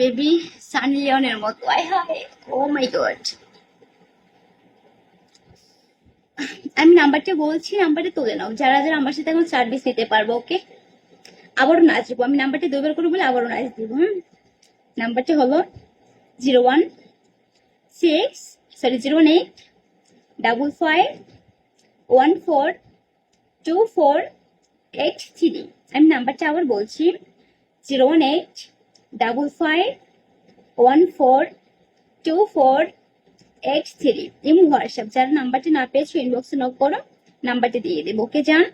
Baby Sunny লিওনের মতো। আয় হায় ও মাই god আমি নাম্বারটা বলছি, নাম্বারটা তুলে নাও। যারা যারা আমার সাথে এখন সার্ভিস নিতে পারব ওকে আবারও নাচ দিব। আমি নাম্বারটা দুবার করে বলে আবারও নাচ দিব, হুম? নাম্বারটা হলো zero one six sorry zero one eight, double five, one four, two four, eight three. আমি নাম্বারটা আবার বলছি, zero one eight double five one four two four eight three Imo WhatsApp যারা নাম্বারটি না পেয়েছ ইনবক্সে নক করো নাম্বারটি দিয়ে দেবো ওকে যান